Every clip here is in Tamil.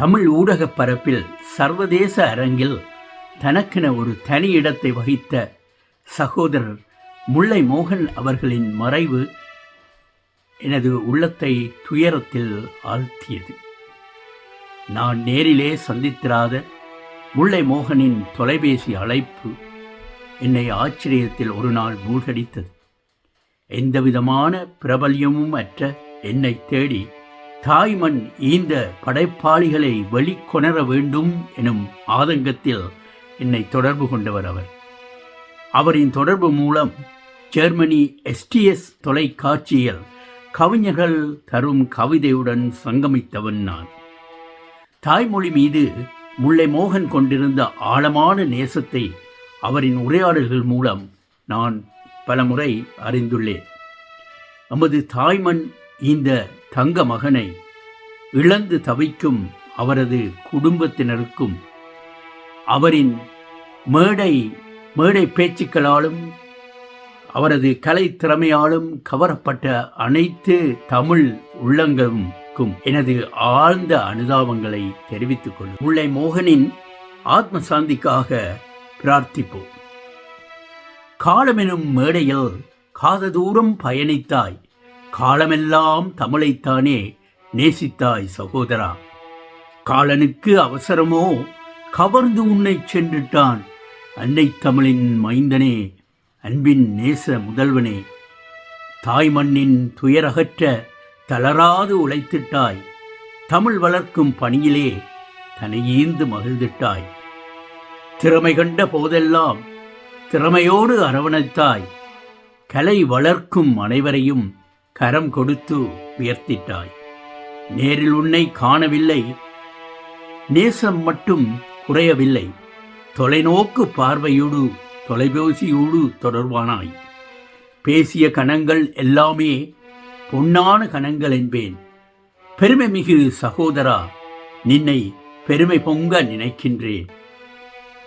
தமிழ் ஊடகப் பரப்பில் சர்வதேச அரங்கில் தனக்கென ஒரு தனி இடத்தை வகித்த சகோதரர் முல்லை மோகன் அவர்களின் மறைவு எனது உள்ளத்தை துயரத்தில் ஆழ்த்தியது. நான் நேரிலே சந்தித்திராத முல்லை மோகனின் தொலைபேசி அழைப்பு என்னை ஆச்சரியத்தில் ஒரு நாள் மூழ்கடித்தது. எந்தவிதமான பிரபல்யமும் அற்ற என்னை தேடி தாய்மண் ஈந்த படைப்பாளிகளை வெளிக்கொணர வேண்டும் எனும் ஆதங்கத்தில் என்னை தொடர்பு கொண்டவர் அவர். அவரின் தொடர்பு மூலம் ஜெர்மனி எஸ்டிஎஸ் தொலைக்காட்சியில் கவிஞர்கள் தரும் கவிதையுடன் சங்கமித்தவன் நான். தாய்மொழி மீது முல்லை மோகன் கொண்டிருந்த ஆழமான நேசத்தை அவரின் உரையாடல்கள் மூலம் நான் பலமுறை அறிந்துள்ளேன். நமது தாய்மண் இந்த தங்க மகனை இழந்து தவிக்கும் அவரது குடும்பத்தினருக்கும் அவரின் மேடை மேடை பேச்சுக்களாலும் அவரது கலை திறமையாலும் கவரப்பட்ட அனைத்து தமிழ் உள்ளங்களுக்கும் எனது ஆழ்ந்த அனுதாபங்களை தெரிவித்துக் கொள்ளும். முல்லை மோகனின் ஆத்ம சாந்திக்காக பிரார்த்திப்போம். காலமெனும் மேடையில் காத தூரம் பயணித்தாய். காலமெல்லாம் தமிழைத்தானே நேசித்தாய் சகோதரா? காலனுக்கு அவசரமோ? கவர்ந்து உன்னை சென்றுட்டான் அன்னை தமிழின் மைந்தனே அன்பின் நேச முதல்வனே. தாய் மண்ணின் துயரகற்ற தளராது உழைத்திட்டாய். தமிழ் வளர்க்கும் பணியிலே தனையீந்து மகிழ்ந்திட்டாய். திறமை கண்ட போதெல்லாம் திறமையோடு அரவணைத்தாய். கலை வளர்க்கும் அனைவரையும் கரம் கொடுத்து உயர்த்திட்டாய். நேரில் உன்னை காணவில்லை. நேசம் மட்டும் குறையவில்லை. தொலைநோக்கு பார்வையோடு தொலைபேசியோடு தொடர்பானாய் பேசிய கணங்கள் எல்லாமே பொன்னான கணங்கள் என்பேன். பெருமை மிகு சகோதரா நின்னை பெருமை பொங்க நினைக்கின்றேன்.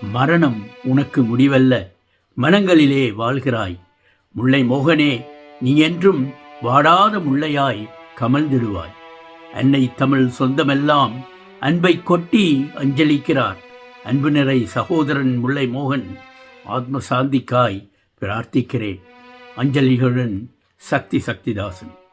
மரணம் உனக்கு முடிவல்ல. மனங்களிலே வாழ்கிறாய். முல்லை மோகனே நீ என்றும் வாடாத முள்ளையாய் கமழ்ந்திடுவாய். அன்னை தமிழ் சொந்தமெல்லாம் அன்பை கொட்டி அஞ்சலிக்கிறார். அன்பு நிறை சகோதரன் முல்லை மோகன் ஆத்ம சாந்திக்காய் பிரார்த்திக்கிறேன். அஞ்சலிகளுடன் சக்தி சக்திதாசன்.